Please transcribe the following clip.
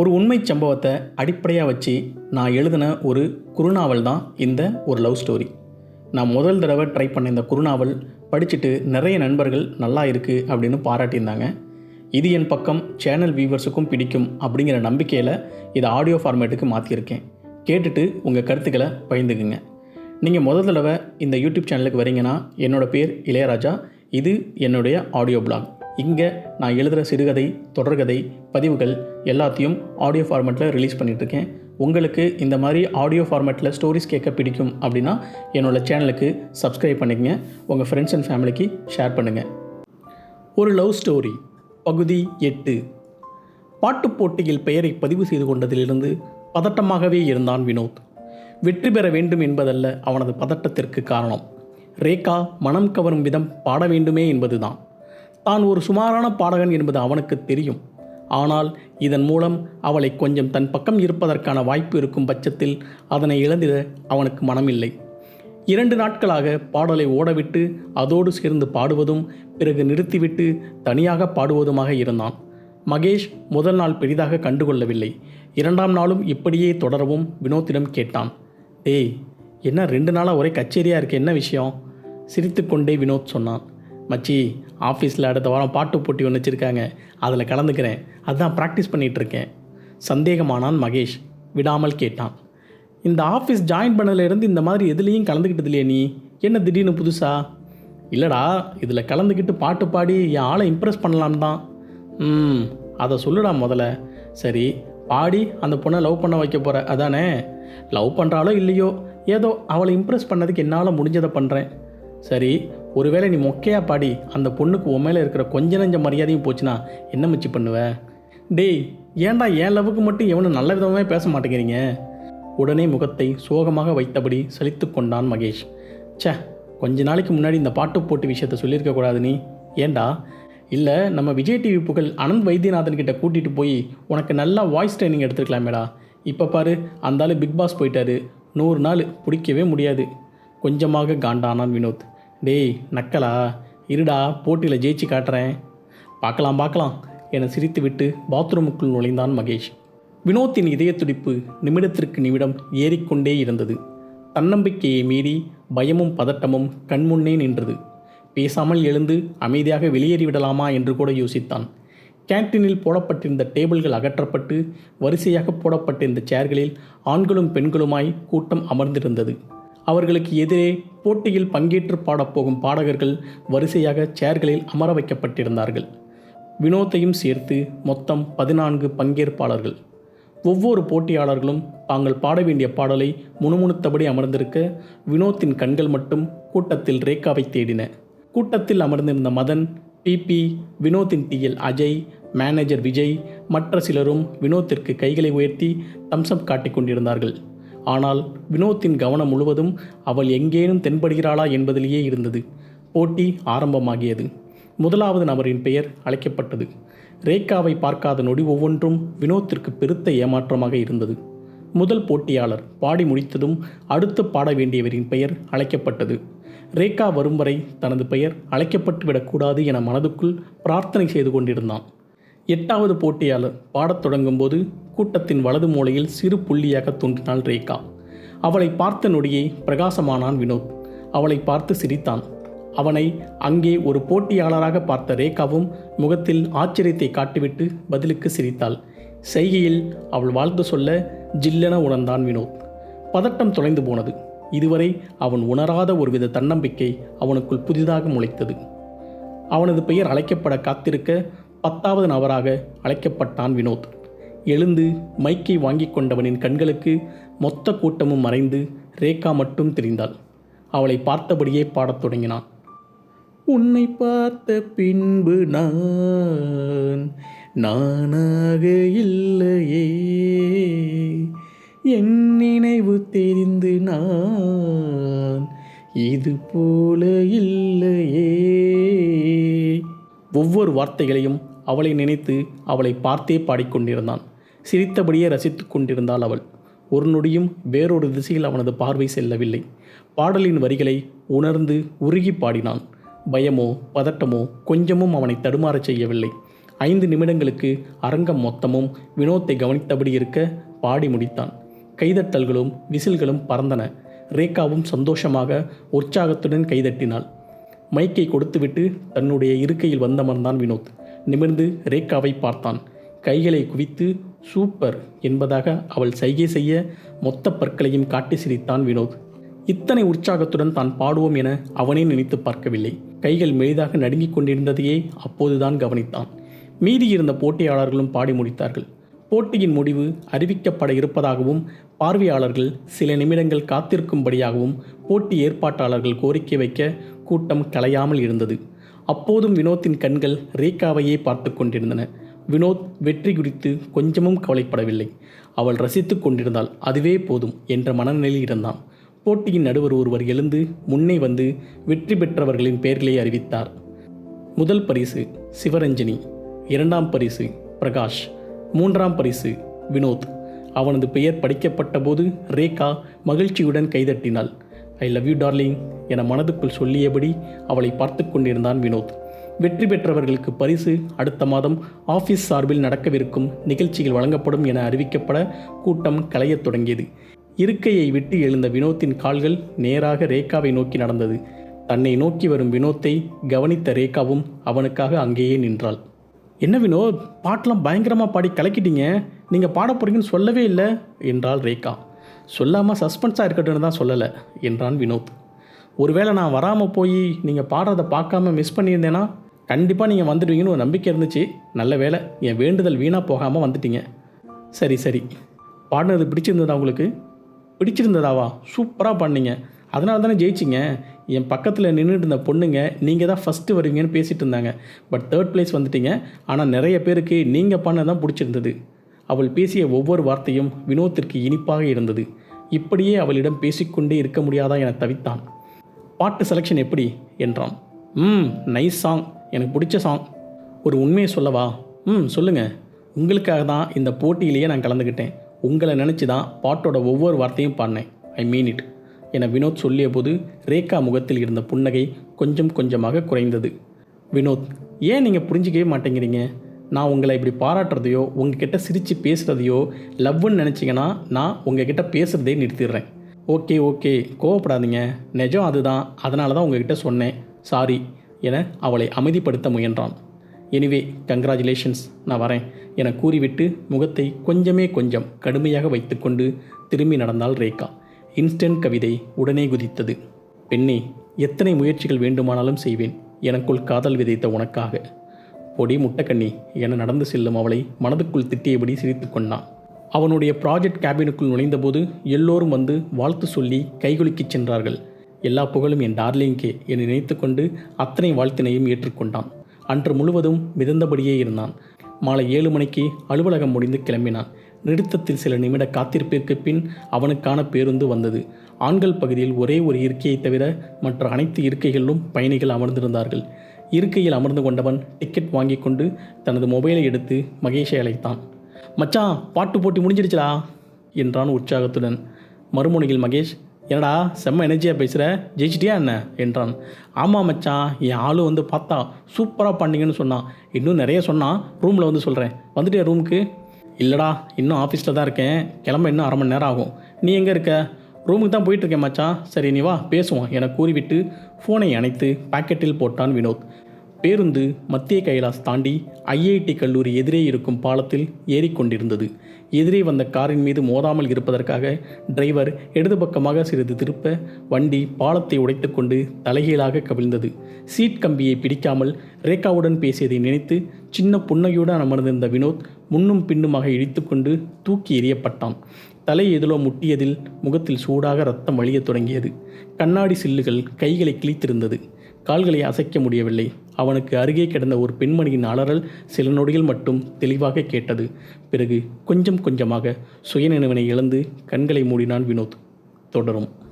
ஒரு உண்மை சம்பவத்தை அடிப்படையாக வச்சு நான் எழுதின ஒரு குறுநாவல் தான் இந்த ஒரு லவ் ஸ்டோரி. நான் முதல் தடவை ட்ரை பண்ண இந்த குறுநாவல் படிச்சுட்டு நிறைய நண்பர்கள் நல்லா இருக்குது அப்படின்னு பாராட்டியிருந்தாங்க. இது என் பக்கம் சேனல் வியூவர்ஸுக்கும் பிடிக்கும் அப்படிங்கிற நம்பிக்கையில் இதை ஆடியோ ஃபார்மேட்டுக்கு மாற்றியிருக்கேன் கேட்டுட்டு உங்கள் கருத்துக்களை பகிர்ந்துக்குங்க. நீங்கள் முதல் தடவை இந்த யூடியூப் சேனலுக்கு வரீங்கன்னா என்னோடய பேர் இளையராஜா. இது என்னுடைய ஆடியோ பிளாக். இங்கே நான் எழுதுகிற சிறுகதை தொடர்கதை பதிவுகள் எல்லாத்தையும் ஆடியோ ஃபார்மேட்டில் ரிலீஸ் பண்ணிகிட்ருக்கேன் உங்களுக்கு இந்த மாதிரி ஆடியோ ஃபார்மேட்டில் ஸ்டோரிஸ் கேட்க பிடிக்கும் அப்படின்னா என்னோடய சேனலுக்கு சப்ஸ்கிரைப் பண்ணிக்கங்க. உங்கள் ஃப்ரெண்ட்ஸ் அண்ட் ஃபேமிலிக்கு ஷேர் பண்ணுங்கள் ஒரு லவ் ஸ்டோரி பகுதி எட்டு. பாட்டுப் போட்டியில் பெயரை பதிவு செய்து கொண்டதிலிருந்து பதட்டமாகவே இருந்தான் வினோத். வெற்றி பெற வேண்டும் என்பதல்ல அவனது பதட்டத்திற்கு காரணம். ரேகா மனம் கவரும் விதம் பாட வேண்டுமே என்பதுதான். தான் ஒரு சுமாரான பாடகன் என்பது அவனுக்கு தெரியும். ஆனால் இதன் மூலம் அவளை கொஞ்சம் தன் பக்கம் இருப்பதற்கான வாய்ப்பு இருக்கும் பட்சத்தில் அதனை இழந்திட அவனுக்கு மனமில்லை. இரண்டு நாட்களாக பாடலை ஓடவிட்டு அதோடு சேர்ந்து பாடுவதும் பிறகு நிறுத்திவிட்டு தனியாக பாடுவதுமாக இருந்தான். மகேஷ் முதல் நாள் பெரிதாக கண்டுகொள்ளவில்லை. இரண்டாம் நாளும் இப்படியே தொடரவும் வினோத்திடம் கேட்டான். டேய் என்ன ரெண்டு நாளாக ஒரே கச்சேரியாக இருக்கு என்ன விஷயம்? சிரித்துக்கொண்டே வினோத் சொன்னான். மச்சி ஆஃபீஸில் அடுத்த வாரம் பாட்டு போட்டி ஒன்று வச்சுருக்காங்க. அதில் கலந்துக்கிறேன். அதுதான் ப்ராக்டிஸ் பண்ணிகிட்ருக்கேன் சந்தேகமானான் மகேஷ். விடாமல் கேட்டான். இந்த ஆஃபீஸ் ஜாயின் பண்ணதுலேருந்து இந்த மாதிரி எதுலேயும் கலந்துக்கிட்டது இல்லையே நீ? என்ன திடீர்னு புதுசா? இல்லைடா இதில் கலந்துக்கிட்டு பாட்டு பாடி என் ஆளை இம்ப்ரெஸ் பண்ணலாம் தான். ம் அதை சொல்லுடா முதல்ல. சரி பாடி அந்த பொண்ணை லவ் பண்ண வைக்க போகிற அதானே? லவ் பண்ணுறாலோ இல்லையோ? ஏதோ அவளை இம்ப்ரெஸ் பண்ணதுக்கு என்னால் முடிஞ்சதை பண்ணுறேன் சரி ஒருவேளை நீ மொக்கையாக பாடி அந்த பொண்ணுக்கு உன் மேலே இருக்கிற கொஞ்ச நஞ்ச மரியாதையும் போச்சுன்னா என்ன மிச்சி பண்ணுவ? டேய் ஏன்டா என் லவ்வுக்கு மட்டும் எவனும் நல்ல விதமாகவே பேச மாட்டேங்கிறீங்க? உடனே முகத்தை சோகமாக வைத்தபடி செழித்து கொண்டான் மகேஷ். ச்சே கொஞ்ச நாளைக்கு முன்னாடி இந்த பாட்டு போட்டு விஷயத்த சொல்லியிருக்க கூடாது நீ. ஏண்டா இல்லை நம்ம விஜய் டிவி புகழ் அனந்த் வைத்தியநாதன் கிட்ட கூட்டிகிட்டு போய் உனக்கு நல்லா வாய்ஸ் ட்ரைனிங் எடுத்துருக்கலாமேடா. இப்போ பாரு அந்த பிக் பாஸ் போயிட்டாரு. நூறு நாள் பிடிக்கவே முடியாது. கொஞ்சமாக காண்டானான் வினோத். டேய் நக்கலா. இருடா போட்டியில் ஜெயிச்சு காட்டுறேன். பார்க்கலாம் பார்க்கலாம். என சிரித்துவிட்டு பாத்ரூமுக்குள் நுழைந்தான் மகேஷ். வினோத்தின் இதய துடிப்பு நிமிடத்திற்கு நிமிடம் ஏறிக்கொண்டே இருந்தது. தன்னம்பிக்கையை மீறி பயமும் பதட்டமும் கண்முன்னே நின்றது. பேசாமல் எழுந்து அமைதியாக வெளியேறிவிடலாமா என்று கூட யோசித்தான். கேன்டீனில் போடப்பட்டிருந்த டேபிள்கள் அகற்றப்பட்டு வரிசையாக போடப்பட்டிருந்த சேர்களில் ஆண்களும் பெண்களுமாய் கூட்டம் அமர்ந்திருந்தது. அவர்களுக்கு எதிரே போட்டியில் பங்கேற்று பாடப்போகும் பாடகர்கள் வரிசையாக சேர்களில் அமர வைக்கப்பட்டிருந்தார்கள். வினோத்தையும் சேர்த்து மொத்தம் பதினான்கு பங்கேற்பாளர்கள். ஒவ்வொரு போட்டியாளர்களும் தாங்கள் பாட வேண்டிய பாடலை முணுமுணுத்தபடி அமர்ந்திருக்க வினோத்தின் கண்கள் மட்டும் கூட்டத்தில் ரேகாவை தேடின. கூட்டத்தில் அமர்ந்திருந்த மதன் பிபி வினோத்தின் டிஎல் அஜய் மேனேஜர் விஜய் மற்ற சிலரும் வினோத்திற்கு கைகளை உயர்த்தி தம்சம் காட்டிக் கொண்டிருந்தார்கள். ஆனால் வினோத்தின் கவனம் முழுவதும் அவள் எங்கேனும் தென்படுகிறாளா என்பதிலேயே இருந்தது. போட்டி ஆரம்பமாகியது. முதலாவது நபரின் பெயர் அழைக்கப்பட்டது. ரேகாவை பார்க்காத நொடி ஒவ்வொன்றும் வினோத்திற்கு பெருத்த ஏமாற்றமாக இருந்தது. முதல் போட்டியாளர் பாடி முடித்ததும் அடுத்து பாட வேண்டியவரின் பெயர் அழைக்கப்பட்டது. ரேகா வரும் வரை தனது பெயர் அழைக்கப்பட்டு விடக்கூடாது என மனதுக்குள் பிரார்த்தனை செய்து கொண்டிருந்தான். எட்டாவது போட்டியாளர் பாடத் தொடங்கும்போது கூட்டத்தின் வலது மூலையில் சிறு புள்ளியாக தோன்றினாள் ரேகா. அவளை பார்த்த நொடியே பிரகாசமானான் வினோத். அவளை பார்த்து சிரித்தான். அவனை அங்கே ஒரு போட்டியாளராக பார்த்த ரேகாவும் முகத்தில் ஆச்சரியத்தை காட்டிவிட்டு பதிலுக்கு சிரித்தாள். செய்கையில் அவள் வாழ்த்து சொல்ல ஜில்லென உணர்ந்தான் வினோத். பதட்டம் தொலைந்து போனது. இதுவரை அவன் உணராத ஒருவித தன்னம்பிக்கை அவனுக்குள் புதிதாக முளைத்தது. அவனது பெயர் அழைக்கப்பட காத்திருக்க பத்தாவது நபராக அழைக்கப்பட்டான் வினோத். எழுந்து மைக்கை வாங்கிக் கொண்டவனின் கண்களுக்கு மொத்த கூட்டமும் மறைந்து ரேகா மட்டும் தெரிந்தாள். அவளை பார்த்தபடியே பாடத் தொடங்கினான். உன்னை பார்த்த பின்பு நான் நானாக இல்லையே. என் வார்த்தைகளையும் அவளை நினைத்து அவளை பார்த்தே பாடிக்கொண்டிருந்தான். சிரித்தபடியே ரசித்துக் கொண்டிருந்தாள் அவள். ஒரு நொடியும் வேறொரு திசையில் அவனது பார்வை செல்லவில்லை. பாடலின் வரிகளை உணர்ந்து உருகி பாடினான். பயமோ பதட்டமோ கொஞ்சமும் அவனை தடுமாறச் செய்யவில்லை. ஐந்து நிமிடங்களுக்கு அரங்கம் மொத்தமும் வினோத்தை கவனித்தபடி இருக்க பாடி முடித்தான். கைதட்டல்களும் விசில்களும் பறந்தன. ரேகாவும் சந்தோஷமாக உற்சாகத்துடன் கைதட்டினாள். மைக்கை கொடுத்துவிட்டு தன்னுடைய இருக்கையில் வந்தமர்ந்தான் வினோத். நிமிர்ந்து ரேகாவை பார்த்தான். கைகளை குவித்து சூப்பர் என்பதாக அவள் சைகை செய்ய மொத்த பற்களையும் காட்டி சிரித்தான் வினோத். இத்தனை உற்சாகத்துடன் தான் பாடுவோம் என அவனே நினைத்து பார்க்கவில்லை. கைகள் மெலிதாக நடுங்கிக் கொண்டிருந்ததையே அப்போதுதான் கவனித்தான். மீதி இருந்த போட்டியாளர்களும் பாடி முடித்தார்கள். போட்டியின் முடிவு அறிவிக்கப்பட இருப்பதாகவும் பார்வையாளர்கள் சில நிமிடங்கள் காத்திருக்கும்படியாகவும் போட்டி ஏற்பாட்டாளர்கள் கோரிக்கை வைக்க கூட்டம் கலையாமல் இருந்தது. அப்போதும் வினோத்தின் கண்கள் ரேகாவையே பார்த்து கொண்டிருந்தன. வினோத் வெற்றி குறித்து கொஞ்சமும் கவலைப்படவில்லை. அவள் ரசித்து கொண்டிருந்தாள் அதுவே போதும் என்ற மனநிலையில் இருந்தான். போட்டியின் நடுவர் ஒருவர் எழுந்து முன்னே வந்து வெற்றி பெற்றவர்களின் பெயர்களை அறிவித்தார். முதல் பரிசு சிவரஞ்சனி இரண்டாம் பரிசு பிரகாஷ் மூன்றாம் பரிசு வினோத். அவனது பெயர் படிக்கப்பட்ட போது ரேகா மகிழ்ச்சியுடன் கைதட்டினாள். ஐ லவ் யூ டார்லிங் என மனதுக்குள் சொல்லியபடி அவளை பார்த்து கொண்டிருந்தான் வினோத். வெற்றி பெற்றவர்களுக்கு பரிசு அடுத்த மாதம் ஆஃபீஸ் சார்பில் நடக்கவிருக்கும் நிகழ்ச்சிகள் வழங்கப்படும் என அறிவிக்கப்பட கூட்டம் கலையத் தொடங்கியது. இருக்கையை விட்டு எழுந்த வினோத்தின் கால்கள் நேராக ரேகாவை நோக்கி நடந்தது. தன்னை நோக்கி வரும் வினோத்தை கவனித்த ரேகாவும் அவனுக்காக அங்கேயே நின்றாள். என்ன வினோத் பாட்டெலாம் பயங்கரமாக பாடி கலக்கிட்டீங்க. நீங்கள் பாட போகிறீங்கன்னு சொல்லவே இல்லை என்றாள் ரேகா. சொல்லாமல் சஸ்பென்ஸாக இருக்கட்டும்னு தான் சொல்லலை என்றான் வினோத். ஒருவேளை நான் வராமல் போய் நீங்கள் பாடுறதை பார்க்காம மிஸ் பண்ணியிருந்தேன்னா கண்டிப்பாக நீங்கள் வந்துடுவீங்கன்னு ஒரு நம்பிக்கை இருந்துச்சு. நல்ல வேளை என் வேண்டுதல் வீணாக போகாமல் வந்துட்டீங்க. சரி சரி. பாடினது பிடிச்சிருந்ததா உங்களுக்கு? பிடிச்சிருந்ததாவா? சூப்பராக பண்ணீங்க அதனால தானே ஜெயிச்சிங்க. என் பக்கத்தில் நின்றுட்டு இருந்த பொண்ணுங்க நீங்கள் தான் ஃபஸ்ட்டு வருவீங்கன்னு பேசிகிட்டு இருந்தாங்க. பட் தேர்ட் ப்ளேஸ் வந்துட்டீங்க. ஆனால் நிறைய பேருக்கு நீங்கள் பண்ண தான் பிடிச்சிருந்தது. அவள் பேசிய ஒவ்வொரு வார்த்தையும் வினோத்திற்கு இனிப்பாக இருந்தது. இப்படியே அவளிடம் பேசிக்கொண்டே இருக்க முடியாதா என தவித்தான். பாட்டு செலெக்ஷன் எப்படி? என்றான். ம் நைஸ் சாங் எனக்கு பிடிச்ச சாங் ஒரு உண்மையை சொல்லவா? ம் சொல்லுங்கள் உங்களுக்காக தான் இந்த போட்டியிலேயே நான் கலந்துக்கிட்டேன் உங்களை நினச்சி தான் பாட்டோட ஒவ்வொரு வார்த்தையும் பாடினேன். ஐ மீன் இட் என வினோத் சொல்லிய போது ரேகா முகத்தில் இருந்த புன்னகை கொஞ்சம் கொஞ்சமாக குறைந்தது. வினோத் ஏன் நீங்கள் புரிஞ்சிக்கவே மாட்டேங்கிறீங்க? நான் உங்களை இப்படி பாராட்டுறதையோ உங்ககிட்ட சிரித்து பேசுகிறதையோ லவ்வுன்னு நினச்சிங்கன்னா நான் உங்ககிட்ட பேசுகிறதே நிறுத்திடுறேன். Okay okay. கோவப்படாதீங்க. நிஜம் அதுதான். அதனால தான் உங்ககிட்ட சொன்னேன். சாரி என அவளை அமைதிப்படுத்த முயன்றான். எனிவே கங்க்ராச்சுலேஷன்ஸ் நான் வரேன். என கூறிவிட்டு முகத்தை கொஞ்சமே கொஞ்சம் கடுமையாக வைத்துக்கொண்டு திரும்பி நடந்தாள் ரேகா. இன்ஸ்டன்ட் கவிதை உடனே குதித்தது. பெண்ணே எத்தனை முயற்சிகள் வேண்டுமானாலும் செய்வேன். எனக்குள் காதல் விதைத்த உனக்காக. கொடி முட்டக்கண்ணி என நடந்து செல்லும் அவளை மனதுக்குள் திட்டியபடி சிரித்து கொண்டான். அவனுடைய ப்ராஜெக்ட் கேபினுக்குள் நுழைந்தபோது எல்லோரும் வந்து வாழ்த்து சொல்லி கைகுலுக்கிச் சென்றார்கள். எல்லா புகழும் என் டார்லிங்கே என நினைத்துக்கொண்டு அத்தனை வாழ்த்தினையும் ஏற்றுக்கொண்டான். அன்று முழுவதும் மிதந்தபடியே இருந்தான். மாலை ஏழு மணிக்கு அலுவலகம் முடிந்து கிளம்பினான். நிறுத்தத்தில் சில நிமிட காத்திருப்பிற்கு பின் அவனுக்கான பேருந்து வந்தது. ஆண்கள் பகுதியில் ஒரே ஒரு இருக்கையை தவிர மற்ற அனைத்து இருக்கைகளிலும் பயணிகள் அமர்ந்திருந்தார்கள். இருக்கையில் அமர்ந்து கொண்டவன் டிக்கெட் வாங்கி கொண்டு தனது மொபைலை எடுத்து மகேஷை அழைத்தான். மச்சான் பாட்டு போட்டி முடிஞ்சிடுச்சடா என்றான் உற்சாகத்துடன். மறுமுனையில் மகேஷ் என்னடா செம்ம எனர்ஜியாக பேசுகிற ஜெயிச்சிட்டியா என்ன? என்றான். ஆமாம் மச்சான் என் ஆளு வந்து பார்த்தா சூப்பராக பண்ணீங்கன்னு சொன்னான். இன்னும் நிறைய சொன்னான். ரூமில் வந்து சொல்கிறேன் வந்துட்டியா ரூமுக்கு இல்லைடா இன்னும் ஆஃபீஸில் தான் இருக்கேன். கிளம்ப இன்னும் அரை மணி நேரம் ஆகும். நீ எங்கே இருக்க? ரூமுக்கு தான் போயிட்டுருக்கேன் மச்சான் சரி நீ வா பேசுவோம் என கூறிவிட்டு ஃபோனை அணைத்து பாக்கெட்டில் போட்டான் வினோத். பேருந்து மத்திய கைலாஸ் தாண்டி ஐஐடி கல்லூரி எதிரே இருக்கும் பாலத்தில் ஏறிக்கொண்டிருந்தது. எதிரே வந்த காரின் மீது மோதாமல் இருப்பதற்காக டிரைவர் இடது பக்கமாக சிறிது திருப்ப வண்டி பாலத்தை உடைத்துக்கொண்டு தலைகீழாக கவிழ்ந்தது. சீட் கம்பியை பிடிக்காமல் ரேகாவுடன் பேசியதை நினைத்து சின்ன புன்னகையுடன் அமர்ந்திருந்த வினோத் முன்னும் பின்னுமாக இழித்துக்கொண்டு தூக்கி எறியப்பட்டான். தலை எதிலோ முட்டியதில் முகத்தில் சூடாக ரத்தம் வழியத் தொடங்கியது. கண்ணாடி சில்லுகள் கைகளை கிழித்திருந்தது. கால்களை அசைக்க முடியவில்லை. அவனுக்கு அருகே கிடந்த ஒரு பெண்மணியின் அலறல் சில நொடிகள் மட்டும் தெளிவாக கேட்டது. பிறகு கொஞ்சம் கொஞ்சமாக சுயநினைவினை இழந்து கண்களை மூடினான் வினோத். தொடரும்.